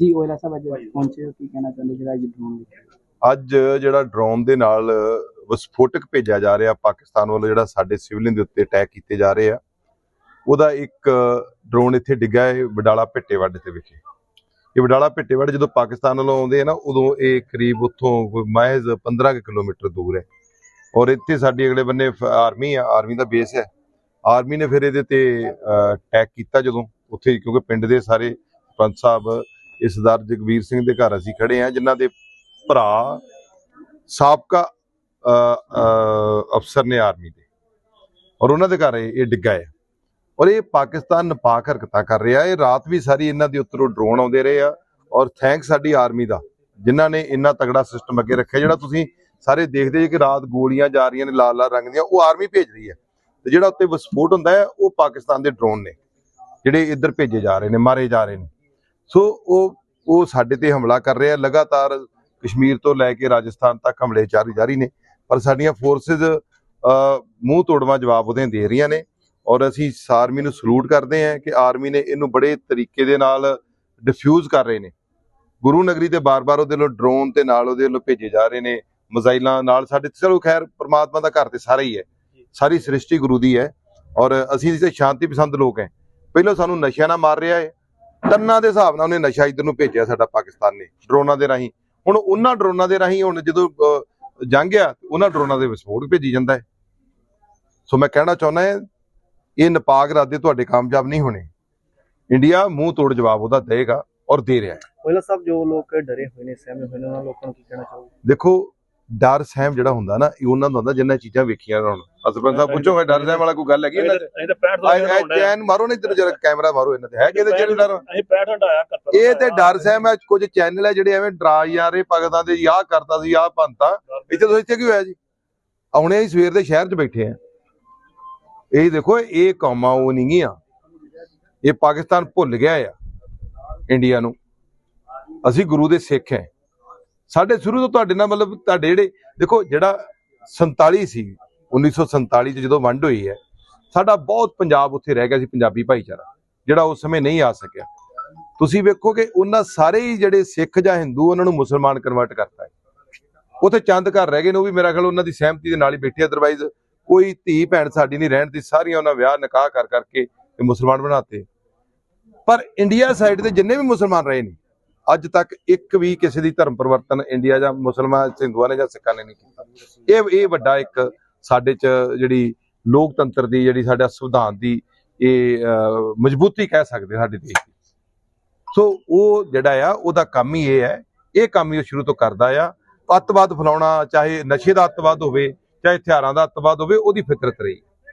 ਜੀ ਓਇਲਾ ਸਾਹਿਬ ਅੱਜ ਪਹੁੰਚੇ ਹੋ ਕੀ ਕਹਿਣਾ ਚਾਹੁੰਦੇ ਜਿਹੜਾ ਅੱਜ ਡਰੋਨ ਅੱਜ ਜਿਹੜਾ ਡਰੋਨ ਦੇ ਨਾਲ ਵਿਸਫੋਟਕ ਭੇਜਿਆ ਜਾ ਰਿਹਾ ਪਾਕਿਸਤਾਨ ਵੱਲੋਂ ਜਿਹੜਾ ਸਾਡੇ ਸਿਵਲਿਅਨ ਦੇ ਉੱਤੇ ਅਟੈਕ ਕੀਤੇ ਜਾ ਰਹੇ ਆ ਉਹਦਾ ਇੱਕ ਡਰੋਨ ਇੱਥੇ ਡਿੱਗਾ ਹੈ ਬਡਾਲਾ ਭਿੱਟੇਵੱਡ ਦੇ ਵਿਖੇ। ਇਹ ਬਡਾਲਾ ਭਿੱਟੇਵੱਡ ਜਦੋਂ ਪਾਕਿਸਤਾਨ ਵੱਲੋਂ ਆਉਂਦੇ ਆ ਨਾ ਉਦੋਂ ਇਹ ਕਰੀਬ ਉੱਥੋਂ ਕੋਈ ਮਹਿਜ਼ 15 ਕੁ ਕਿਲੋਮੀਟਰ ਦੂਰ ਹੈ। ਔਰ ਇੱਥੇ ਸਾਡੀ ਅਗਲੇ ਬੰਨੇ ਆਰਮੀ ਆ ਆਰਮੀ ਦਾ ਬੇਸ ਹੈ। ਆਰਮੀ ਨੇ ਫਿਰ ਇਹਦੇ ਤੇ ਅਟੈਕ ਕੀਤਾ ਜਦੋਂ ਉੱਥੇ ਕਿਉਂਕਿ ਪਿੰਡ ਦੇ ਸਾਰੇ ਪੰਚ ਸਾਹਿਬ ਇਹ ਸਰਦਾਰ ਜਗਵੀਰ ਸਿੰਘ ਦੇ ਘਰ ਅਸੀਂ ਖੜੇ ਆ ਜਿਨ੍ਹਾਂ ਦੇ ਭਰਾ ਸਾਬਕਾ ਅਫਸਰ ਨੇ ਆਰਮੀ ਦੇ। ਔਰ ਉਹਨਾਂ ਦੇ ਘਰ ਇਹ ਇਹ ਡਿੱਗਾ ਹੈ। ਔਰ ਇਹ ਪਾਕਿਸਤਾਨ ਨਪਾਕ ਹਰਕਤਾਂ ਕਰ ਰਿਹਾ ਇਹ ਰਾਤ ਵੀ ਸਾਰੀ ਇਹਨਾਂ ਦੇ ਉੱਤਰੋਂ ਡਰੋਨ ਆਉਂਦੇ ਰਹੇ ਆ। ਔਰ ਥੈਂਕ ਸਾਡੀ ਆਰਮੀ ਦਾ, ਜਿਨ੍ਹਾਂ ਨੇ ਇੰਨਾ ਤਗੜਾ ਸਿਸਟਮ ਅੱਗੇ ਰੱਖਿਆ, ਜਿਹੜਾ ਤੁਸੀਂ ਸਾਰੇ ਦੇਖਦੇ ਜੇ ਕਿ ਰਾਤ ਗੋਲੀਆਂ ਜਾ ਰਹੀਆਂ ਨੇ ਲਾਲ ਲਾਲ ਰੰਗ ਦੀਆਂ, ਉਹ ਆਰਮੀ ਭੇਜ ਰਹੀ ਹੈ। ਤੇ ਜਿਹੜਾ ਉੱਤੇ ਵਿਸਫੋਟ ਹੁੰਦਾ ਹੈ, ਉਹ ਪਾਕਿਸਤਾਨ ਦੇ ਡਰੋਨ ਨੇ, ਜਿਹੜੇ ਇੱਧਰ ਭੇਜੇ ਜਾ ਰਹੇ ਨੇ, ਮਾਰੇ ਜਾ ਰਹੇ ਨੇ। ਸੋ ਉਹ ਉਹ ਸਾਡੇ ਤੇ ਹਮਲਾ ਕਰ ਰਿਹਾ ਲਗਾਤਾਰ ਕਸ਼ਮੀਰ ਤੋਂ ਲੈ ਕੇ ਰਾਜਸਥਾਨ ਤੱਕ ਹਮਲੇ ਜਾਰੀ ਜਾਰੀ ਨੇ। ਪਰ ਸਾਡੀਆਂ ਫੋਰਸਸ ਮੂੰਹ ਤੋੜਵਾ ਜਵਾਬ ਉਹਦੇ ਦੇ ਰਹੀਆਂ ਨੇ। ਔਰ ਅਸੀਂ ਆਰਮੀ ਨੂੰ ਸਲੂਟ ਕਰਦੇ ਹਾਂ ਕਿ ਆਰਮੀ ਨੇ ਇਹਨੂੰ ਬੜੇ ਤਰੀਕੇ ਦੇ ਨਾਲ ਡਿਫਿਊਜ਼ ਕਰ ਰਹੇ ਨੇ। ਗੁਰੂ ਨਗਰੀ ਤੇ ਬਾਰ-ਬਾਰ ਉਹਦੇ ਵੱਲੋਂ ਡਰੋਨ ਤੇ ਨਾਲ ਉਹਦੇ ਵੱਲੋਂ ਭੇਜੇ ਜਾ ਰਹੇ ਨੇ। ਮਜ਼ਾਈਲਾਂ ਨਾਲ ਸਾਡੇ, ਚਲੋ ਖੈਰ, ਪ੍ਰਮਾਤਮਾ ਦਾ ਘਰ ਤੇ ਸਾਰਾ ਹੀ ਹੈ। ਸਾਰੀ ਸ੍ਰਿਸ਼ਟੀ ਗੁਰੂ ਦੀ ਹੈ। ਔਰ ਅਸੀਂ ਤੇ ਸ਼ਾਂਤੀ ਪਸੰਦ ਲੋਕ ਹੈ। ਪਹਿਲਾਂ ਸਾਨੂੰ ਨਸ਼ਿਆਂ ਨਾਲ ਮਾਰ ਰਿਹਾ ਹੈ। ਟੰਨਾਂ ਦੇ ਹਿਸਾਬ ਨਾਲ ਉਹਨੇ ਨਸ਼ਾ ਇੱਧਰ ਨੂੰ ਭੇਜਿਆ ਸਾਡਾ ਪਾਕਿਸਤਾਨ ਨੇ ਡਰੋਨਾਂ ਦੇ ਰਾਹੀਂ। ਹੁਣ ਉਹਨਾਂ ਡਰੋਨਾਂ ਦੇ ਰਾਹੀਂ ਹੁਣ ਜਦੋਂ ਜੰਗ ਆ ਉਹਨਾਂ ਡਰੋਨਾਂ ਦੇ ਵਿਸਫੋਟ ਭੇਜੀ ਜਾਂਦਾ ਹੈ। ਸੋ ਮੈਂ ਕਹਿਣਾ ਚਾਹੁੰਦਾ ਹਾਂ ਇਹ ਨਪਾਕ ਇਰਾਦੇ ਤੁਹਾਡੇ ਕਾਮਯਾਬ ਨਹੀਂ ਹੋਣੇ। ਇੰਡੀਆ ਮੂੰਹ ਤੋੜ ਜਵਾਬ ਉਹਦਾ ਦੇਗਾ ਔਰ ਦੇ ਰਿਹਾ ਹੈ। ਓਇਲਾ ਸਾਹਿਬ ਜੋ ਲੋਕ ਡਰੇ ਹੋਏ ਨੇ ਸਹਿਮੇ ਹੋਏ ਨੇ ਉਹਨਾਂ ਲੋਕਾਂ ਨੂੰ ਕੀ ਕਹਿਣਾ ਚਾਹੋਗੇ? ਦੇਖੋ ਡਰ ਸਹਿਮ ਜਿਹੜਾ ਹੁੰਦਾ ਨਾ ਇਹ ਉਹਨਾਂ ਦਾ ਹੁੰਦਾ ਜਿੰਨਾ ਚੀਜ਼ਾਂ ਵੇਖੀਆਂ ਹੁਣ। ਅਸਰਪੰਚ ਸਾਹਿਬ ਪੁੱਛੋਗੇ ਡਰ ਸਹਿਮ ਵਾਲਾ ਕੋਈ ਗੱਲ ਹੈਗੀ ਇਹਨਾਂ ਤਾਂ 65 ਤੋਂ ਆਏ ਆਏ ਚੈਨ ਮਾਰੋ ਨਾ ਇੱਧਰ ਜਰਾ ਕੈਮਰਾ ਮਾਰੋ ਇਹਨਾਂ ਤੇ। ਹੈ ਕਿਹਦੇ ਚ ਡਰ? ਅਸੀਂ 65 ਹਟਾਇਆ 71 ਇਹ ਤੇ ਡਰ ਸਹਿਮ ਹੈ ਕੁਝ ਚੈਨਲ ਹੈ ਜਿਹੜੇ ਐਵੇਂ ਡਰਾ ਜਾ ਰਹੇ ਭਗਤਾਂ ਦੇ ਆਹ ਕਰਤਾ ਸੀ ਆਹ ਪੰਤਾ ਇੱਥੇ ਤੁਸੀਂ ਇੱਥੇ ਕੀ ਹੋਇਆ ਜੀ? ਆਉਣੇ ਅਸੀਂ ਸਵੇਰ ਦੇ ਸ਼ਹਿਰ 'ਚ ਬੈਠੇ ਆ। ਇਹ ਦੇਖੋ ਇਹ ਕੌਮਾਂ ਉਹ ਨਹੀਂ ਗੀਆਂ। ਇਹ ਪਾਕਿਸਤਾਨ ਭੁੱਲ ਗਿਆ ਆ ਇੰਡੀਆ ਨੂੰ। ਅਸੀਂ ਗੁਰੂ ਦੇ ਸਿੱਖ ਹੈ। ਸਾਡੇ ਸ਼ੁਰੂ ਤੋਂ ਤੁਹਾਡੇ ਨਾਲ ਮਤਲਬ ਤੁਹਾਡੇ ਜਿਹੜੇ, ਦੇਖੋ ਜਿਹੜਾ 47 ਸੀ 1947 ਚ ਜਦੋਂ ਵੰਡ ਹੋਈ ਹੈ, ਸਾਡਾ ਬਹੁਤ ਪੰਜਾਬ ਉੱਥੇ ਰਹਿ ਗਿਆ ਸੀ, ਪੰਜਾਬੀ ਭਾਈਚਾਰਾ, ਜਿਹੜਾ ਉਸ ਸਮੇਂ ਨਹੀਂ ਆ ਸਕਿਆ। ਤੁਸੀਂ ਵੇਖੋ ਕਿ ਉਹਨਾਂ ਸਾਰੇ ਹੀ ਜਿਹੜੇ ਸਿੱਖ ਜਾਂ ਹਿੰਦੂ, ਉਹਨਾਂ ਨੂੰ ਮੁਸਲਮਾਨ ਕਨਵਰਟ ਕਰਤਾ ਹੈ। ਉੱਥੇ ਚੰਦ ਘਰ ਰਹਿ ਗਏ ਨੇ, ਉਹ ਵੀ ਮੇਰਾ ਖਿਆਲ ਉਹਨਾਂ ਦੀ ਸਹਿਮਤੀ ਦੇ ਨਾਲ ਹੀ ਬੈਠੇ ਅਦਰਵਾਈਜ਼ ਕੋਈ ਧੀ ਭੈਣ ਸਾਡੀ ਨਹੀਂ ਰਹਿਣ ਦੀ ਸਾਰੀਆਂ ਉਹਨਾਂ ਵਿਆਹ ਨਿਕਾਹ ਕਰ ਕਰਕੇ ਇਹ ਮੁਸਲਮਾਨ ਬਣਾਤੇ। ਪਰ ਇੰਡੀਆ ਸਾਈਡ ਤੇ ਜਿੰਨੇ ਵੀ ਮੁਸਲਮਾਨ ਰਹੇ ਨੇ ਅੱਜ ਤੱਕ ਇੱਕ ਵੀ ਕਿਸੇ ਦੀ ਧਰਮ ਪਰਿਵਰਤਨ ਇੰਡੀਆ ਜਾਂ ਮੁਸਲਮਾਨ, ਹਿੰਦੂਆਂ ਨੇ ਜਾਂ ਸਿੱਖਾਂ ਨੇ ਨਹੀਂ ਕੀਤਾ। ਇਹ ਇਹ ਵੱਡਾ ਇੱਕ ਸਾਡੇ ਚ ਜਿਹੜੀ ਲੋਕਤੰਤਰ ਦੀ, ਜਿਹੜੀ ਸਾਡਾ ਸੰਵਿਧਾਨ ਦੀ ਇਹ ਮਜ਼ਬੂਤੀ ਕਹਿ ਸਕਦੇ ਸਾਡੇ ਦੇਸ਼ ਦੀ। ਸੋ ਉਹ ਜਿਹੜਾ ਆ, ਉਹਦਾ ਕੰਮ ਹੀ ਇਹ ਹੈ। ਇਹ ਕੰਮ ਹੀ ਉਹ ਸ਼ੁਰੂ ਤੋਂ ਕਰਦਾ ਆ। ਅੱਤਵਾਦ ਫੈਲਾਉਣਾ, ਚਾਹੇ ਨਸ਼ੇ ਦਾ ਅੱਤਵਾਦ ਹੋਵੇ, ਚਾਹੇ ਹਥਿਆਰਾਂ ਦਾ ਅੱਤਵਾਦ ਹੋਵੇ, ਉਹਦੀ ਫਿਤਰਤ ਰਹੀ।